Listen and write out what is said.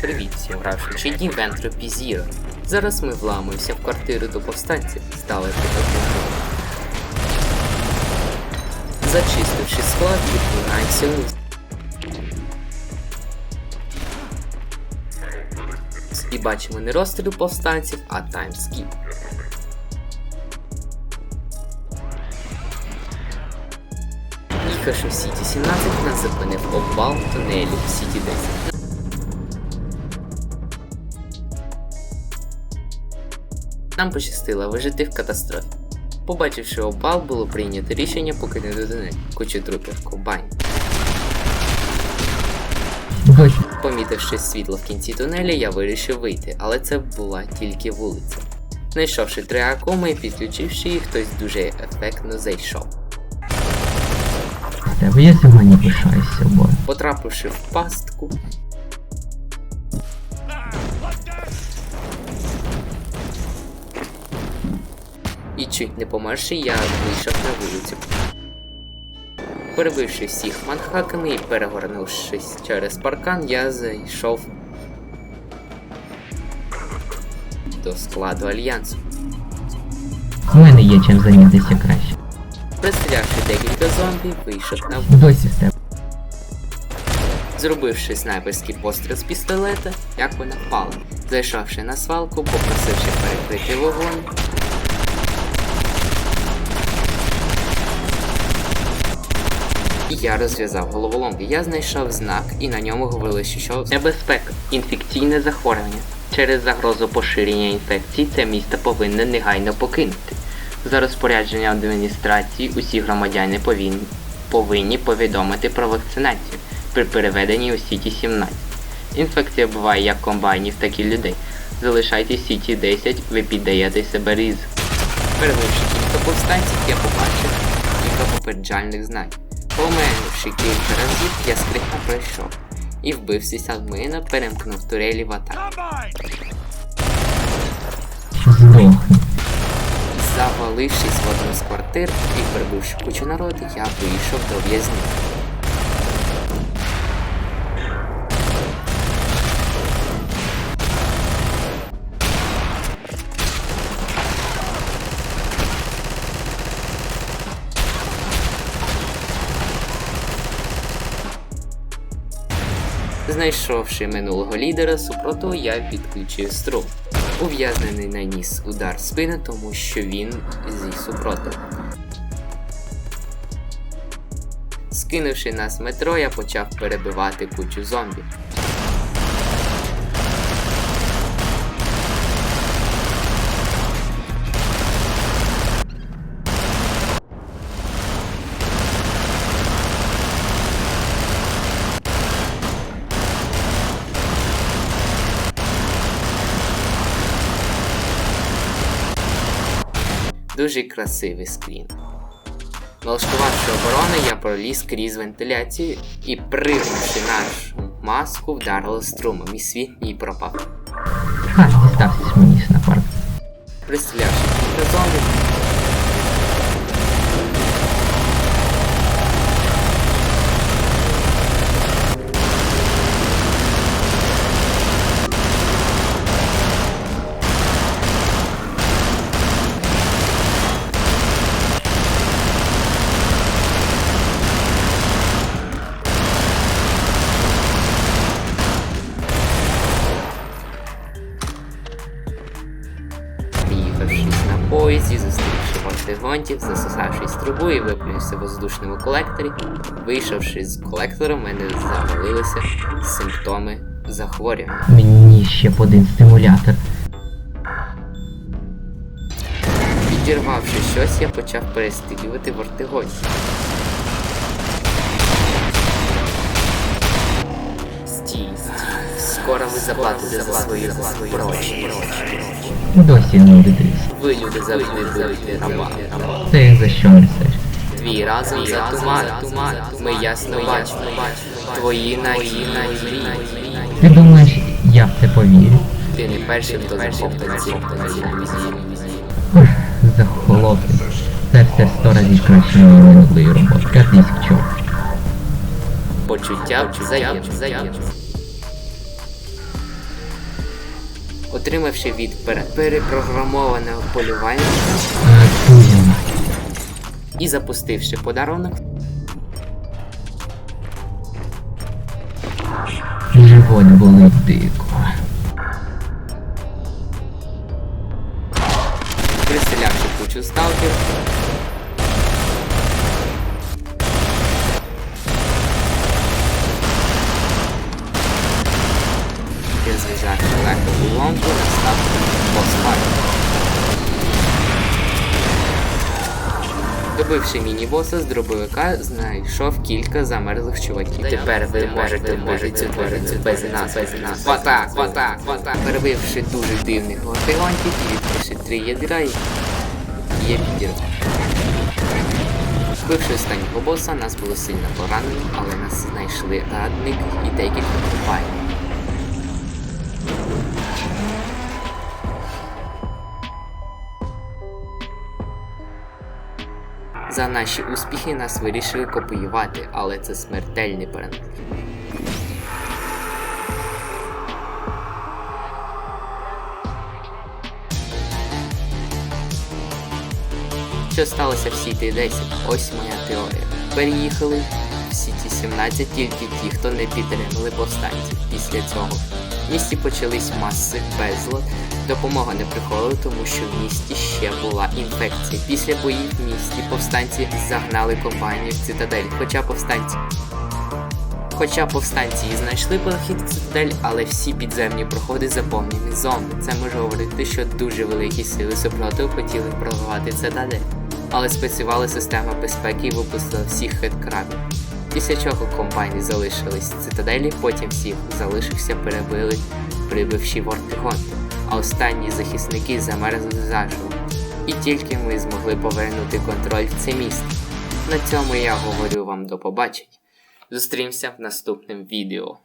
Привіт всім гравши дні в Entropy Zero. Зараз ми вламуємося в квартиру до повстанців, стали підготовлені. Зачистивши склад, відбуваємося вниз. І бачимо не розстріл повстанців, а таймскіп. Їхавши в Сіті 17, нас зупинив обвал тунелі в Сіті 10. Нам пощастило вижити в катастрофі. Побачивши обвал, було прийнято рішення покинути тунель, кучу трупів. Досі. Помітивши світло в кінці тунеля, я вирішив вийти, але це була тільки вулиця. Знайшовши три акуми і підключивши їх, хтось дуже ефектно зайшов. Тебе я сьогодні пишаюсь собою. Потрапивши в пастку, і чуть не померши, я вийшов на вулицю. Перебивши всіх манхаками і перегорнувшись через паркан, я зайшов до складу альянсу. У мене є чим зайнятися краще. Пристрілявши декілька зомбі, вийшов на вулицю. Зробивши снайперський постріл з пістолета, як вона впала. Зайшовши на свалку, попросивши перекрити вогонь. І Я розв'язав головоломки. Я знайшов знак, і на ньому говорили, що що небезпека, інфекційне захворювання. Через загрозу поширення інфекції це місто повинне негайно покинути. За розпорядження адміністрації усі громадяни повинні, повинні повідомити про вакцинацію при переведенні у Сіті 17. Інфекція буває як комбайнів, так і людей. Залишайтесь Сіті 10, ви піддаєте себе ризику. Перевивши кілька повстанців, я побачив кілька попереджальних знаків. Помернувши кілька разів, я скрипно пройшов і вбився садмина, перемкнув турелі в атаку. Завалившись в одну з квартир і прибивши кучу народу, я вийшов до в'язниці. Знайшовши минулого лідера супротиву, я підключив струм. Ув'язнений наніс удар в спину, тому що він зі супротиву. Скинувши нас метро, я почав перебивати кучу зомбі. Дуже красивий скрін. Налаштувавши оборони, я проліз крізь вентиляцію і, пригнувши нашу маску, вдарило струмом, і світ мій пропав. Ха, дістався мені снайпер. Пристрілявши до зомбі, вартигонтів, засосавшись трубу і виплюнувся в воздушному колекторі, вийшовши з колектора, в мене завалилися симптоми захворювання. Мені ще б один стимулятор. Підірвавши щось, я почав перестрілювати вартигонтів. Стій, стій, скоро ви заплатите за свою гроші. Досі не дивись. Ви люди завжди будете раба. Це як за що несеш? Твій разом за туман, ми ясно бачимо. Твої надії, Ти думаєш, я в це повірю? Ти не перший, хто захоплює ці Захолоти. Це все сто разів краще минулої роботи. Катись к чорту. Почуття взаємності. Отримавши від перепрограмованого полювання і запустивши подарунок, Живот болить дико. приселявши кучу і зв'язавши легку ломку, настав босс-файт. Добивши міні-боса з дробовика, знайшов кілька замерзлих чуваків. Тепер ви можете вбити цю дверцю без нас, без нас. Ватак, ватак, ватак. Перебивши дуже дивних гортигонтів і відкривши три ядра, які є підірвані. Вбивши останнього боса, нас було сильно поранено, але нас знайшли радник і декілька компаній. За наші успіхи нас вирішили копіювати, але це смертельний перенос. Що сталося в Сіті 10? Ось моя теорія. Переїхали в Сіті 17 тільки ті, хто не підтримали повстанців. Після цього в місті почались маси безлад. Допомога не приходила, тому що в місті ще була інфекція. Після боїв в місті повстанці загнали компанію в цитадель, хоча повстанці. Хоча повстанці і знайшли прохід в цитадель, але всі підземні проходи заповнені зомби. Це може говорити, що дуже великі сили супротиву хотіли прорвати цитадель. Але спрацювала система безпеки і випустила всіх хедкрабів. Після чого компанії залишились цитаделі, потім всіх залишився перебили, прибивши Вортигон, а останні захисники замерзли заживо. І тільки ми змогли повернути контроль в це місто. На цьому я говорю вам до побачення. Зустрімся в наступному відео.